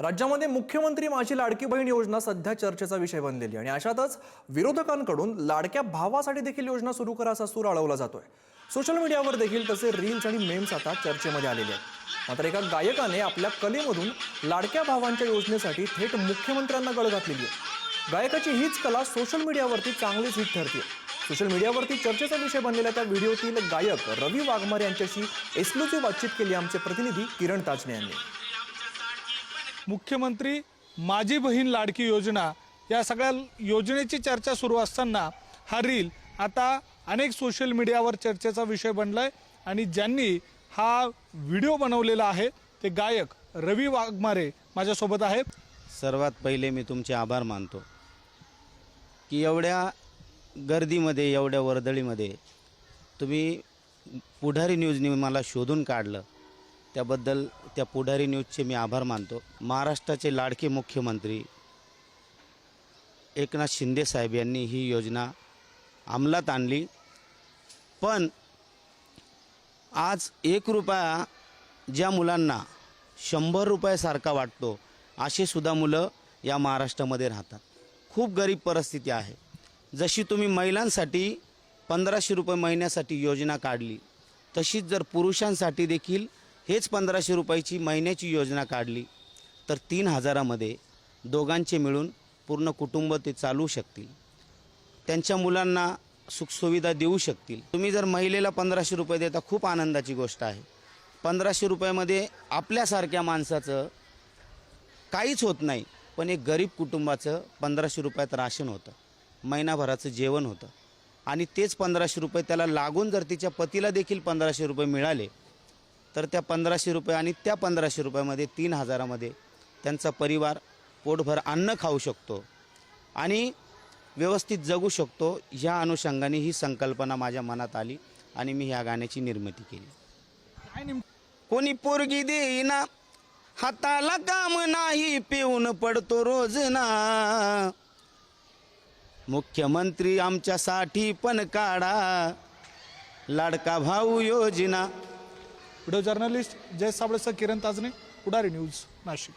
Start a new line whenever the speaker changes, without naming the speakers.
राज्यामध्ये मुख्यमंत्री माझी लाडकी बहीण योजना सध्या चर्चेचा विषय बनलेली आणि अशातच विरोधकांकडून लाडक्या भावासाठी देखील योजना सुरू करा असा सूर अळवला जातोय. सोशल मीडियावर देखील तसे रील्स आणि मेम्स आता चर्चेमध्ये आलेले आहेत. मात्र एका गायकाने आपल्या कलेमधून लाडक्या भावांच्या योजनेसाठी थेट मुख्यमंत्र्यांना गळ घातलेली आहे. गायकाची हीच कला सोशल मीडियावरती चांगलीच हिट ठरते सोशल मीडियावरती चर्चेचा विषय बनलेल्या त्या व्हिडिओतील गायक रवी वाघमार यांच्याशी एक्सक्लुझिव्ह बातचीत केली आमचे प्रतिनिधी किरण ताजने यांनी.
मुख्यमंत्री माझी बहीण लाडकी योजना या सगळ्या योजनेची चर्चा सुरू असताना हा रील आता अनेक सोशल मीडियावर चर्चेचा विषय बनलाय आणि ज्यांनी हा व्हिडिओ बनवलेला आहे ते गायक रवी वाघमारे माझ्यासोबत आहे
सर्वात पहिले मी तुमचे आभार मानतो की एवढ्या गर्दीमध्ये एवढ्या वर्दळीमध्ये तुम्ही पुढारी न्यूजने मला शोधून काढलं. त्याबद्दल त्या पुढारी न्यूजचे मी आभार मानतो. महाराष्ट्राचे लाडके मुख्यमंत्री एकनाथ शिंदे साहेब यांनी ही योजना अंमलात आणली. पण आज एक रुपया ज्या मुलांना शंभर रुपयासारखा वाटतो असे सुद्धा मुलं या महाराष्ट्रामध्ये राहतात. खूप गरीब परिस्थिती आहे. जशी तुम्ही महिलांसाठी पंधराशे रुपये महिन्यासाठी योजना काढली तशीच जर पुरुषांसाठी देखील हेच पंधराशे रुपयाची महिन्याची योजना काढली तर तीन हजारामध्ये दोघांचे मिळून पूर्ण कुटुंब ते चालवू शकतील. त्यांच्या मुलांना सुखसुविधा देऊ शकतील. तुम्ही जर महिलेला पंधराशे रुपये देता खूप आनंदाची गोष्ट आहे. पंधराशे रुपयामध्ये आपल्यासारख्या माणसाचं काहीच होत नाही पण एक गरीब कुटुंबाचं पंधराशे रुपयात राशन होतं. महिनाभराचं जेवण होतं. आणि तेच पंधराशे रुपये त्याला लागून जर तिच्या पतीला देखील पंधराशे रुपये मिळाले तर त्या पंधराशे रुपये आणि त्या पंधराशे रुपयामध्ये तीन हजारामध्ये त्यांचा परिवार पोटभर अन्न खाऊ शकतो आणि व्यवस्थित जगू शकतो. ह्या अनुषंगाने ही संकल्पना माझ्या मनात आली आणि मी ह्या गाण्याची निर्मिती केली. कोणी पोरगी देईना हाताला काम नाही पिऊन पडतो रोज ना मुख्यमंत्री आमच्यासाठी पण काढा लाडका भाऊ योजना.
व्हिडिओ जर्नलिस्ट जय साबळेसह किरण ताजने पुढारी न्यूज नाशिक